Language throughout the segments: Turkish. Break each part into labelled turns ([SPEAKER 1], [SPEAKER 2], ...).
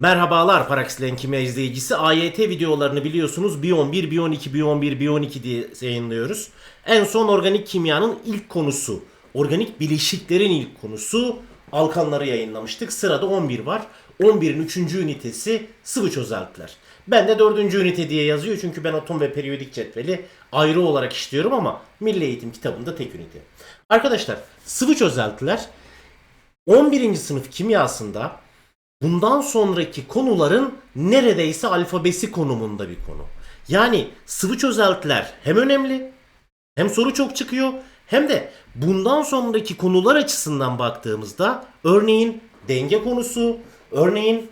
[SPEAKER 1] Merhabalar Paraxlen Kimya izleyicisi. AYT videolarını biliyorsunuz B11, B12, B11, B12 diye yayınlıyoruz. En son organik kimyanın ilk konusu, organik bileşiklerin ilk konusu alkanları yayınlamıştık. Sırada 11 var. 11'in 3. ünitesi sıvı çözeltiler. Ben de 4. ünite diye yazıyor çünkü ben atom ve periyodik cetveli ayrı olarak işliyorum ama Milli Eğitim kitabında tek ünite. Arkadaşlar sıvı çözeltiler 11. sınıf kimyasında bundan sonraki konuların neredeyse alfabesi konumunda bir konu. Yani sıvı çözeltiler hem önemli hem soru çok çıkıyor hem de bundan sonraki konular açısından baktığımızda örneğin denge konusu, örneğin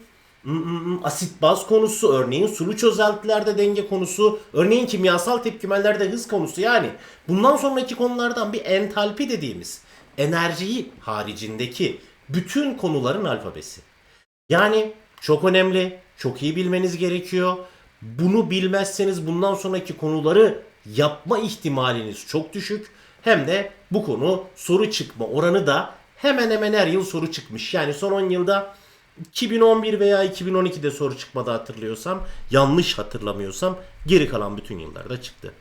[SPEAKER 1] asit baz konusu, örneğin sulu çözeltilerde denge konusu, örneğin kimyasal tepkimelerde hız konusu yani bundan sonraki konulardan bir entalpi dediğimiz enerjiyi haricindeki bütün konuların alfabesi. Yani çok önemli, çok iyi bilmeniz gerekiyor. Bunu bilmezseniz bundan sonraki konuları yapma ihtimaliniz çok düşük. Hem de bu konu soru çıkma oranı da hemen hemen her yıl soru çıkmış. Yani son 10 yılda 2011 veya 2012'de soru çıkmadı hatırlıyorsam, yanlış hatırlamıyorsam geri kalan bütün yıllarda çıktı.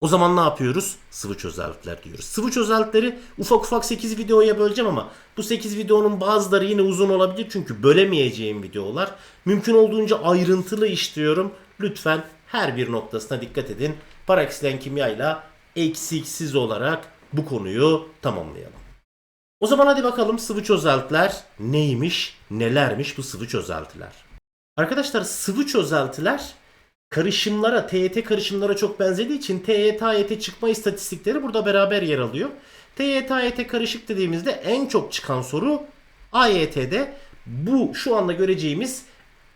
[SPEAKER 1] O zaman ne yapıyoruz? Sıvı çözeltiler diyoruz. Sıvı çözeltileri ufak ufak 8 videoya böleceğim ama bu 8 videonun bazıları yine uzun olabilir çünkü bölemeyeceğim videolar. Mümkün olduğunca ayrıntılı işliyorum. Lütfen her bir noktasına dikkat edin. Paraxlen kimya ile eksiksiz olarak bu konuyu tamamlayalım. O zaman hadi bakalım sıvı çözeltiler neymiş, nelermiş bu sıvı çözeltiler. Arkadaşlar sıvı çözeltiler karışımlara, TYT karışımlara çok benzediği için TYT AYT çıkma istatistikleri burada beraber yer alıyor. TYT AYT karışık dediğimizde en çok çıkan soru AYT'de bu şu anda göreceğimiz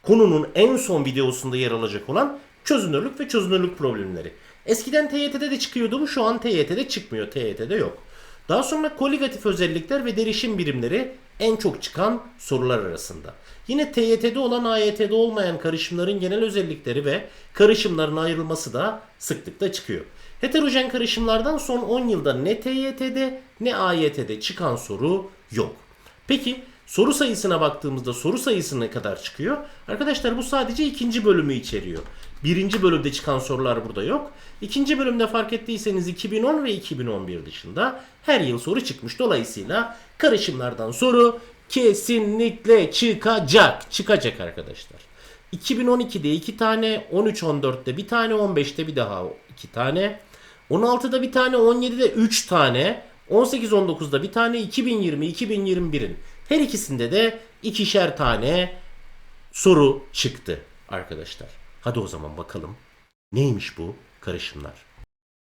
[SPEAKER 1] konunun en son videosunda yer alacak olan çözünürlük ve çözünürlük problemleri. Eskiden TYT'de de çıkıyordu bu şu an TYT'de çıkmıyor. TYT'de yok. Daha sonra koligatif özellikler ve derişim birimleri en çok çıkan sorular arasında. Yine TYT'de olan AYT'de olmayan karışımların genel özellikleri ve karışımların ayrılması da sıklıkla çıkıyor. Heterojen karışımlardan son 10 yılda ne TYT'de ne AYT'de çıkan soru yok. Peki soru sayısına baktığımızda soru sayısı ne kadar çıkıyor? Arkadaşlar bu sadece ikinci bölümü içeriyor. Birinci bölümde çıkan sorular burada yok. İkinci bölümde fark ettiyseniz 2010 ve 2011 dışında her yıl soru çıkmış. Dolayısıyla karışımlardan soru kesinlikle çıkacak. Çıkacak arkadaşlar. 2012'de 2 tane, 13-14'te bir tane, 15'te bir daha 2 tane, 16'da bir tane, 17'de 3 tane, 18-19'da bir tane, 2020-2021'in her ikisinde de ikişer tane soru çıktı arkadaşlar. Hadi o zaman bakalım neymiş bu karışımlar.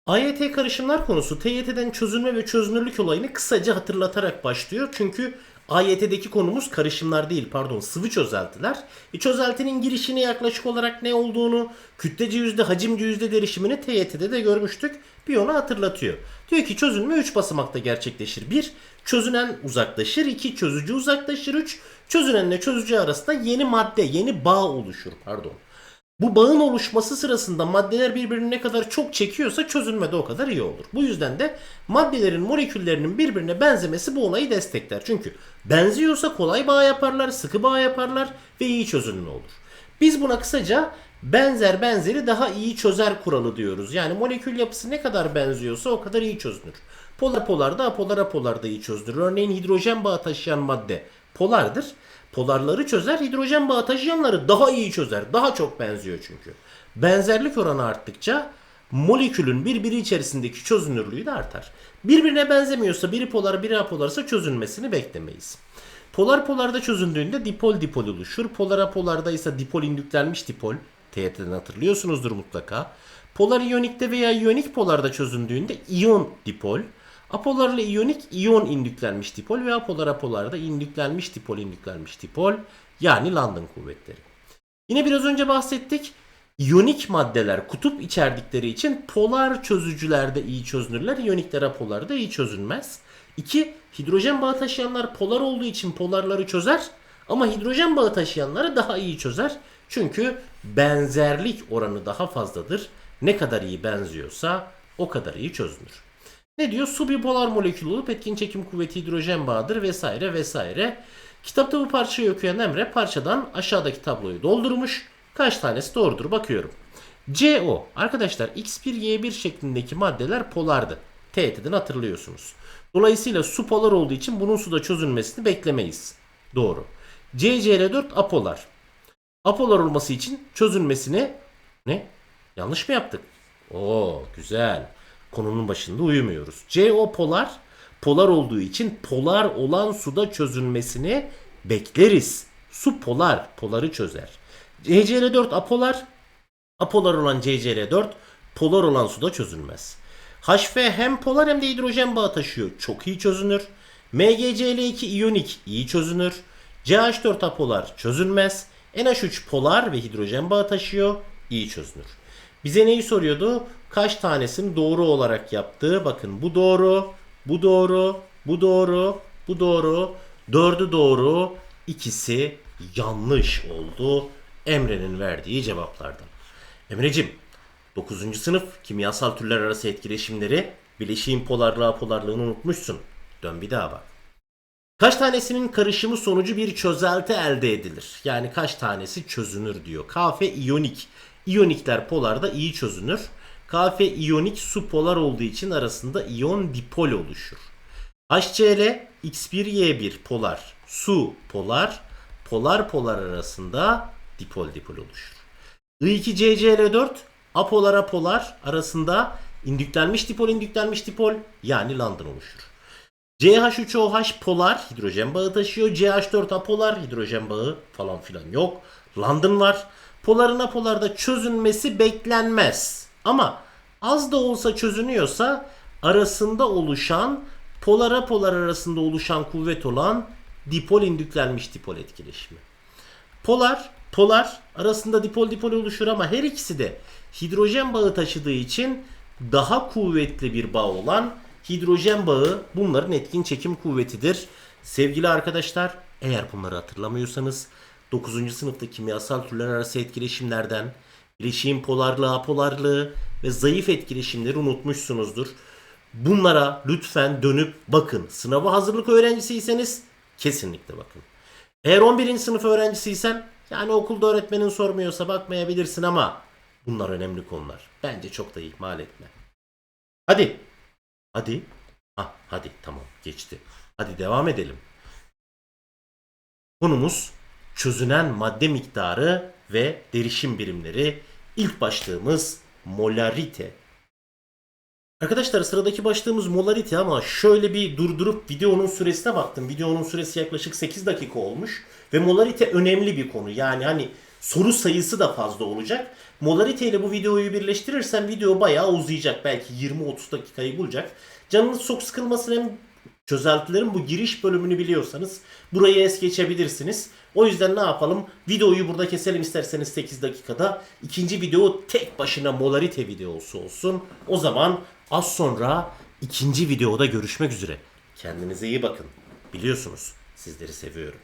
[SPEAKER 1] AYT karışımlar konusu TYT'den çözülme ve çözünürlük olayını kısaca hatırlatarak başlıyor. Çünkü AYT'deki konumuz karışımlar değil pardon sıvı çözeltiler. E, çözeltinin girişini yaklaşık olarak ne olduğunu, kütlece yüzde, hacimci yüzde derişimini TYT'de de görmüştük. Bir onu hatırlatıyor. Diyor ki çözünme 3 basamakta gerçekleşir. 1. Çözünen uzaklaşır. 2. Çözücü uzaklaşır. 3. Çözünenle çözücü arasında yeni madde, yeni bağ oluşur. Pardon. Bu bağın oluşması sırasında maddeler birbirini ne kadar çok çekiyorsa çözünme de o kadar iyi olur. Bu yüzden de maddelerin moleküllerinin birbirine benzemesi bu olayı destekler. Çünkü benziyorsa kolay bağ yaparlar, sıkı bağ yaparlar ve iyi çözünme olur. Biz buna kısaca benzer benzeri daha iyi çözer kuralı diyoruz. Yani molekül yapısı ne kadar benziyorsa o kadar iyi çözünür. Polar polar da apolar apolar da iyi çözünür. Örneğin hidrojen bağı taşıyan madde polardır. Polarları çözer, hidrojen bağı taşıyanları daha iyi çözer. Daha çok benziyor çünkü. Benzerlik oranı arttıkça molekülün birbiri içerisindeki çözünürlüğü de artar. Birbirine benzemiyorsa biri polar biri apolarsa çözünmesini beklemeyiz. Polar polarda çözündüğünde dipol dipol oluşur. Polar apolarda ise dipol indüklenmiş dipol. TYT'den hatırlıyorsunuzdur mutlaka. Polar iyonikte veya iyonik polarda çözündüğünde iyon dipol. Apolarla iyonik iyon indüklenmiş dipol ve apolar apolarda indüklenmiş dipol indüklenmiş dipol yani London kuvvetleri. Yine biraz önce bahsettik. İyonik maddeler kutup içerdikleri için polar çözücülerde iyi çözünürler. İyonikler apolarda iyi çözünmez. 2. Hidrojen bağı taşıyanlar polar olduğu için polarları çözer. Ama hidrojen bağı taşıyanları daha iyi çözer. Çünkü benzerlik oranı daha fazladır. Ne kadar iyi benziyorsa o kadar iyi çözünür. Ne diyor? Su bipolar molekül olup etkin çekim kuvveti hidrojen bağıdır vesaire vesaire. Kitapta bu parçayı okuyan Emre parçadan aşağıdaki tabloyu doldurmuş. Kaç tanesi doğrudur bakıyorum. CO. Arkadaşlar X1 Y1 şeklindeki maddeler polardı. TET'den hatırlıyorsunuz. Dolayısıyla su polar olduğu için bunun suda çözülmesini beklemeyiz. Doğru. CCl4 apolar. Apolar olması için çözülmesini ne? Yanlış mı yaptık? Oo güzel. Konunun başında uyumuyoruz. CO polar polar olduğu için polar olan suda çözülmesini bekleriz. Su polar, poları çözer. CCl4 apolar apolar olan CCl4 polar olan suda çözülmez. HF hem polar hem de hidrojen bağı taşıyor. Çok iyi çözünür. MgCl2 iyonik iyi çözünür. CH4 apolar çözülmez. NH3 polar ve hidrojen bağı taşıyor. iyi çözünür. Bize neyi soruyordu? Kaç tanesini doğru olarak yaptığı. Bakın bu doğru, bu doğru, bu doğru, bu doğru. Dördü doğru, ikisi yanlış oldu. Emre'nin verdiği cevaplardan. Emre'cim 9. sınıf kimyasal türler arası etkileşimleri bileşiğin polarlığı apolarlığını unutmuşsun. Dön bir daha bak. Kaç tanesinin karışımı sonucu bir çözelti elde edilir? Yani kaç tanesi çözünür diyor. Kf iyonik. İyonikler polarda iyi çözünür. Kf iyonik su polar olduğu için arasında iyon dipol oluşur. HCl X1Y1 polar. Su polar. Polar polar arasında dipol dipol oluşur. I2CCl4 apolar apolar arasında indüklenmiş dipol indüklenmiş dipol yani London oluşur. CH3OH polar hidrojen bağı taşıyor. CH4 apolar hidrojen bağı falan filan yok. London var. Poların apolarda çözünmesi beklenmez. Ama az da olsa çözünüyorsa arasında oluşan polar apolar arasında oluşan kuvvet olan dipol indüklenmiş dipol etkileşimi. Polar, polar arasında dipol dipol oluşur ama her ikisi de hidrojen bağı taşıdığı için daha kuvvetli bir bağ olan hidrojen bağı bunların etkin çekim kuvvetidir. Sevgili arkadaşlar eğer bunları hatırlamıyorsanız 9. sınıfta kimyasal türler arası etkileşimlerden bileşiğin polarlığı, apolarlığı ve zayıf etkileşimleri unutmuşsunuzdur. Bunlara lütfen dönüp bakın. Sınava hazırlık öğrencisiyseniz kesinlikle bakın. Eğer 11. sınıf öğrencisiysen yani okulda öğretmenin sormuyorsa bakmayabilirsin ama bunlar önemli konular. Bence çok da ihmal etme. Hadi. Hadi. Ah, hadi tamam geçti. Hadi devam edelim. Konumuz çözünen madde miktarı ve derişim birimleri. İlk başlığımız molarite. Arkadaşlar sıradaki başlığımız molarite ama şöyle bir durdurup videonun süresine baktım. Videonun süresi yaklaşık 8 dakika olmuş ve molarite önemli bir konu. Yani hani soru sayısı da fazla olacak. Molarite ile bu videoyu birleştirirsem video bayağı uzayacak. Belki 20-30 dakikayı bulacak. Canınız çok sıkılmasın hem çözeltilerin bu giriş bölümünü biliyorsanız burayı es geçebilirsiniz. O yüzden ne yapalım? Videoyu burada keselim isterseniz 8 dakikada. İkinci video tek başına molarite videosu olsun. O zaman az sonra ikinci videoda görüşmek üzere. Kendinize iyi bakın. Biliyorsunuz sizleri seviyorum.